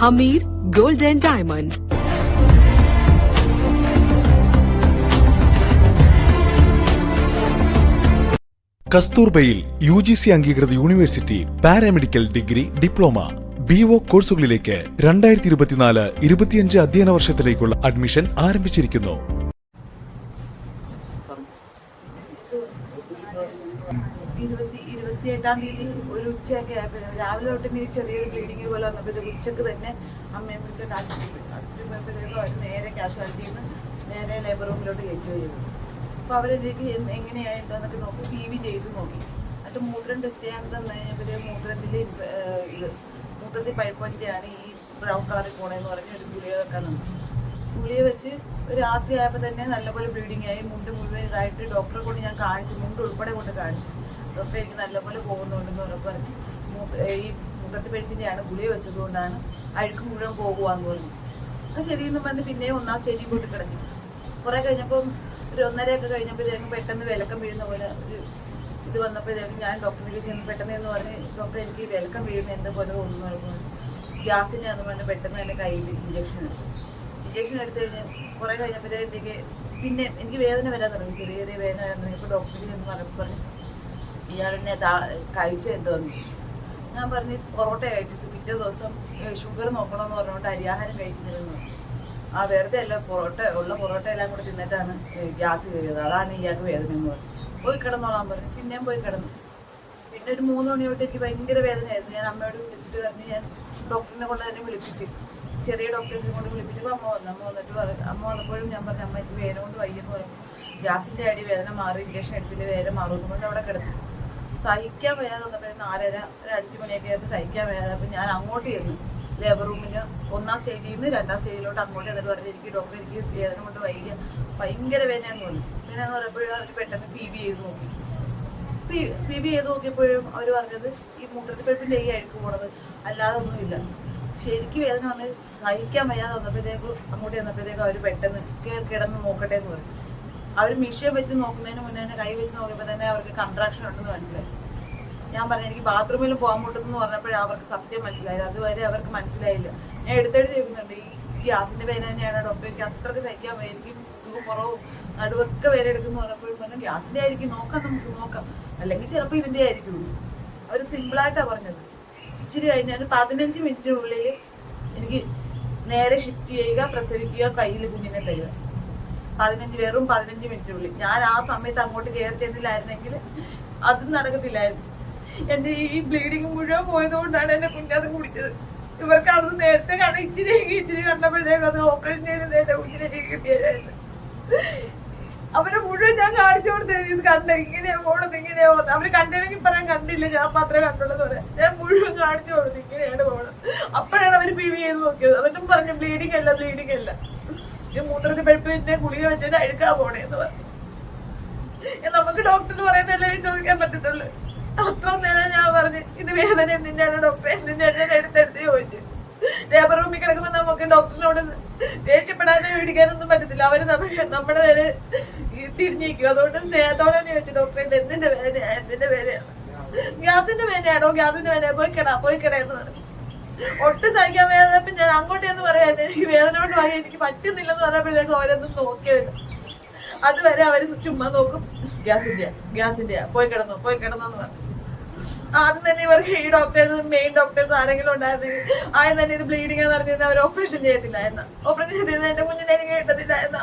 Hameer gold and diamond കസ്തൂർബയിൽ U G C അംഗീകൃത university paramedical degree diploma B O കോഴ്സുകളിലേക്ക് രണ്ടായിരത്തി ഇരുപത്തിനാല് ഇരുപത്തിയഞ്ച് അധ്യയന വർഷത്തിലേക്കുള്ള അഡ്മിഷൻ ആരംഭിച്ചിരിക്കുന്നു. ഇരുപത്തിയെട്ടാം തീയതി ഒരു ഉച്ചയൊക്കെ രാവിലെ തൊട്ട് ഇങ്ങനെ ചെറിയൊരു ബ്ലീഡിങ് പോലെ വന്നപ്പോഴത്തേക്ക് ഉച്ചയ്ക്ക് തന്നെ അമ്മയെ വിളിച്ചോണ്ട് ആശുപത്രി ആശുപത്രി പോയപ്പോഴത്തേക്കും അവർ നേരെ കാഷ്വാലിറ്റിയിൽ നിന്ന് നേരെ ലേബർ റൂമിലോട്ട് കയറ്റുകയും ചെയ്തു. അപ്പോൾ അവരെനിക്ക് എന്ത് എങ്ങനെയാ എന്താന്നൊക്കെ നോക്കി പി വി ചെയ്ത് നോക്കി. എന്നിട്ട് മൂത്രം ടെസ്റ്റ് ചെയ്യാൻ തന്നു കഴിഞ്ഞപ്പോഴത്തേക്ക് മൂത്രത്തിൽ ഇത് മൂത്രത്തിൽ പഴുപ്പന്റെയാണ് ഈ ബ്രൗൺ കളറിൽ പോണേന്ന് പറഞ്ഞ ഒരു ഗുളിക വെക്കാൻ തന്നു ഗുളിക വെച്ച് രാത്രി ആയപ്പോൾ തന്നെ നല്ലപോലെ ബ്ലീഡിങ് ആയി. മുണ്ട് മുഴുവൻ ഇതായിട്ട് ഡോക്ടറെ കൊണ്ട് ഞാൻ കാണിച്ചു മുണ്ട് ഉൾപ്പെടെ കൊണ്ട് കാണിച്ചു. ഡോക്ടർ എനിക്ക് നല്ലപോലെ പോകുന്നുണ്ടെന്ന് ഉറപ്പ് പറഞ്ഞു ഈ മുഖത്ത് പെട്ടിന്റെയാണ് ഗുളിക വെച്ചതുകൊണ്ടാണ് അഴുക്ക് മുഴുവൻ പോകുവാന്ന് പറഞ്ഞു. അത് ശരിയെന്ന് പറഞ്ഞ് പിന്നെയും ഒന്നാം ശരി പോയിട്ട് കിടന്നു കുറേ കഴിഞ്ഞപ്പം ഒരു ഒന്നരയൊക്കെ കഴിഞ്ഞപ്പോഴത്തേക്കും പെട്ടെന്ന് വിലക്കം വീഴുന്ന പോലെ ഒരു ഇത് വന്നപ്പോഴത്തേക്കും ഞാൻ ഡോക്ടറിലേക്ക് ചെന്ന് പെട്ടെന്ന് എന്ന് പറഞ്ഞ് ഡോക്ടർ എനിക്ക് വിലക്കം വീഴുന്ന എന്താ പോലെ തോന്നുന്നു? ഗ്യാസിന്റെ എന്ന് പറഞ്ഞ്. പെട്ടെന്ന് എന്റെ കയ്യിൽ ഇഞ്ചക്ഷൻ എടുത്തു. ഇഞ്ചക്ഷൻ എടുത്തു കഴിഞ്ഞ് കുറേ കഴിഞ്ഞപ്പോഴത്തേക്ക് പിന്നെ എനിക്ക് വേദന വരാൻ തുടങ്ങി. ചെറിയ ചെറിയ വേദന വരാൻ തുടങ്ങി. ഇപ്പോൾ ഡോക്ടറിൽ ചെന്ന് പറഞ്ഞു ഇയാളെന്നെ കഴിച്ച എന്തോന്ന് ചോദിച്ചു. ഞാൻ പറഞ്ഞ് പൊറോട്ട കഴിച്ചിട്ട് പിറ്റേ ദിവസം ഷുഗർ നോക്കണമെന്ന് പറഞ്ഞുകൊണ്ട് അരിയാഹാരം കഴിക്കുന്നില്ലെന്ന് ആ വെറുതെ അല്ല പൊറോട്ട ഉള്ള പൊറോട്ട എല്ലാം കൂടെ തിന്നിട്ടാണ് ഗ്യാസ് കയറിയത്. അതാണ് ഇയാൾക്ക് വേദന എന്ന് പറഞ്ഞു പോയി കിടന്നോളാൻ പറഞ്ഞു. പിന്നെയും പോയി കിടന്നു. പിന്നെ ഒരു മൂന്ന് മണി തൊട്ട് എനിക്ക് ഭയങ്കര വേദനയായിരുന്നു. ഞാൻ അമ്മയോട് വിളിച്ചിട്ട് പറഞ്ഞ് ഞാൻ ഡോക്ടറിനെ കൊണ്ട് തന്നെ വിളിപ്പിച്ച്. ചെറിയ ഡോക്ടേഴ്സിനെ കൊണ്ട് വിളിപ്പിച്ചപ്പോൾ അമ്മ വന്നു. അമ്മ വന്നിട്ട് പറഞ്ഞു അമ്മ വന്നപ്പോഴും ഞാൻ പറഞ്ഞു അമ്മ എനിക്ക് വേദന കൊണ്ട് വയ്യെന്ന് പറഞ്ഞു. ഗ്യാസിന്റെ അടി വേദന മാറി ഇഞ്ചക്ഷൻ എടുത്തില്ല വേദന കൊണ്ട് അവിടെ കിടന്നു. സഹിക്കാൻ വയ്യാതെ വന്നപ്പോൾ നാലര ഒരു അഞ്ച് മണിയൊക്കെ ആയപ്പോൾ സഹിക്കാൻ വയ്യാതെ അപ്പോൾ ഞാൻ അങ്ങോട്ട് ചെന്നു. ലേബർ റൂമിന് ഒന്നാം സ്റ്റേജിൽ നിന്ന് രണ്ടാം സ്റ്റേജിലോട്ട് അങ്ങോട്ട് എന്നിട്ട് പറഞ്ഞു എനിക്ക് ഡോക്ടർ എനിക്ക് വേദന കൊണ്ട് വൈകിയ ഭയങ്കര വേദന വേദനയെന്ന് തോന്നി. പിന്നെ എന്ന് പറയുമ്പോഴും അവർ പെട്ടെന്ന് പി ബി ചെയ്ത് നോക്കി. പി ബി ചെയ്ത് നോക്കിയപ്പോഴും അവർ പറഞ്ഞത് ഈ മൂത്രത്തിപ്പഴുപ്പിന്റെ ഈ അഴുക്ക് പോണത് അല്ലാതെ ഒന്നുമില്ല. ശരിക്ക് വേദന വന്ന് സഹിക്കാൻ വയ്യാതെ വന്നപ്പോഴത്തേക്കും അങ്ങോട്ട് ചെന്നപ്പോഴത്തേക്കും അവർ പെട്ടെന്ന് കിടന്ന് നോക്കട്ടെ എന്ന് പറഞ്ഞു. അവർ മിഷ്യൻ വെച്ച് നോക്കുന്നതിന് മുന്നേ തന്നെ കൈ വെച്ച് നോക്കിയപ്പോൾ തന്നെ അവർക്ക് കൺട്രാക്ഷൻ ഉണ്ടെന്ന് മനസ്സിലായി. ഞാൻ പറഞ്ഞു എനിക്ക് ബാത്റൂമിൽ പോകാൻ മുട്ടെന്ന് പറഞ്ഞപ്പോഴേ അവർക്ക് സത്യം മനസ്സിലായത്. അതുവരെ അവർക്ക് മനസ്സിലായില്ല. ഞാൻ എടുത്തെടുത്ത് ചോദിക്കുന്നുണ്ട് ഈ ഗ്യാസിന്റെ പേര് തന്നെയാണ് ഡോക്ടർ എനിക്ക് അത്രയ്ക്ക് സഹിക്കാൻ വയ്യ. എനിക്ക് കുറവും നടുവൊക്കെ വേറെ എടുക്കുന്നു പറഞ്ഞപ്പോഴും പറഞ്ഞു ഗ്യാസിന്റെ ആയിരിക്കും. നോക്കാം നമുക്ക് നോക്കാം. അല്ലെങ്കിൽ ചിലപ്പോൾ ഇതിന്റെ ആയിരിക്കും. അവർ സിമ്പിളായിട്ടാണ് പറഞ്ഞത്. ഇച്ചിരി കഴിഞ്ഞാൽ പതിനഞ്ച് മിനിറ്റിനുള്ളിൽ എനിക്ക് നേരെ ഷിഫ്റ്റ് ചെയ്യുക പ്രസവിക്കുക കയ്യിൽ കുഞ്ഞിനെ തരിക. പതിനഞ്ച് വെറും പതിനഞ്ച് മിനിറ്റിനുള്ളിൽ. ഞാൻ ആ സമയത്ത് അങ്ങോട്ട് കയറി ചെന്നില്ലായിരുന്നെങ്കിൽ അതും നടക്കത്തില്ലായിരുന്നു. എന്റെ ഈ ബ്ലീഡിങ് മുഴുവൻ പോയതുകൊണ്ടാണ് എന്റെ കുഞ്ഞത് കുടിച്ചത്. ഇവർക്ക് അത് നേരത്തെ കണ്ട ഇച്ചിരി ഇച്ചിരി കണ്ടപ്പോഴത്തേക്കും അത് ഓപ്പറേഷൻ ചെയ്ത് എന്റെ കുഞ്ഞിനെ കിട്ടിയതായിരുന്നു. അവരെ മുഴുവൻ ഞാൻ കാണിച്ചു കൊടുത്തത് ഇത് കണ്ട ഇങ്ങനെയാ പോണത് ഇങ്ങനെയാ പോകുന്നത് അവർ കണ്ടില്ലെങ്കിൽ പറയാൻ കണ്ടില്ല. ഞാൻ മാത്രമേ കണ്ടുള്ളത് പോലെ ഞാൻ മുഴുവൻ കാണിച്ചു കൊടുത്തു ഇങ്ങനെയാണ് പോണത്. അപ്പോഴാണ് അവർ പി വി ചെയ്ത് നോക്കിയത്. എന്നിട്ടും പറഞ്ഞു ബ്ലീഡിങ് അല്ല ബ്ലീഡിങ് അല്ല. ഇത് മൂത്രത്തിൽ പഴുപ്പിന്റെ ഗുളിക വെച്ചിട്ട് അഴുക്കാ പോണേന്ന് പറഞ്ഞു. ഏ, നമുക്ക് ഡോക്ടറിന് പറയുന്നതല്ലേ ചോദിക്കാൻ പറ്റത്തുള്ളൂ. അത്ര നേരം ഞാൻ പറഞ്ഞു ഇത് വേദന എന്തിനാണ് ഡോക്ടർ എന്തിനാണ് എടുത്തെടുത്ത് ചോദിച്ചു. ലേബർ റൂമിൽ കിടക്കുമ്പോൾ നമുക്ക് ഡോക്ടറിനോട് ദേഷ്യപ്പെടാനോ പിടിക്കാനൊന്നും പറ്റത്തില്ല. അവർ നമ്മ- നമ്മുടെ നേരെ ഈ തിരിഞ്ഞിരിക്കും. അതുകൊണ്ട് സ്നേഹത്തോടെ തന്നെ ചോദിച്ചു ഡോക്ടറെ ഇത് എന്തിന്റെ വേദന? എന്തിന്റെ വേദനയാണ്? ഗ്യാസിന്റെ വേദനയാണോ? ഗ്യാസിന്റെ വേദന പോയി കിടാ പോയി കിടാ എന്ന് പറഞ്ഞു. ഒട്ടും സഹിക്കാൻ വേദനപ്പോ ഞാൻ അങ്ങോട്ടേ എന്ന് പറയാൻ എനിക്ക് വേദന കൊണ്ട് വായി എനിക്ക് പറ്റുന്നില്ലെന്ന് പറഞ്ഞപ്പോഴേക്കും അവരൊന്നും നോക്കിയതില്ല. അതുവരെ അവർ ചുമ്മാ നോക്കും ഗ്യാസിന്റെ ഗ്യാസിന്റെ പോയി കിടന്നു പോയി കിടന്നെന്ന് പറഞ്ഞു. ആദ്യം തന്നെ ഇവർക്ക് ഈ ഡോക്ടേഴ്സ് മെയിൻ ഡോക്ടേഴ്സ് ആരെങ്കിലും ഉണ്ടായിരുന്നെങ്കിൽ ആദ്യം തന്നെ ഇത് ബ്ലീഡിംഗ് എന്ന് പറഞ്ഞിരുന്ന അവർ ഓപ്പറേഷൻ ചെയ്തില്ലായിരുന്ന ഓപ്പറേഷൻ ചെയ്തിരുന്ന എന്റെ കുഞ്ഞിനെ എനിക്ക് കിട്ടത്തില്ലായിരുന്ന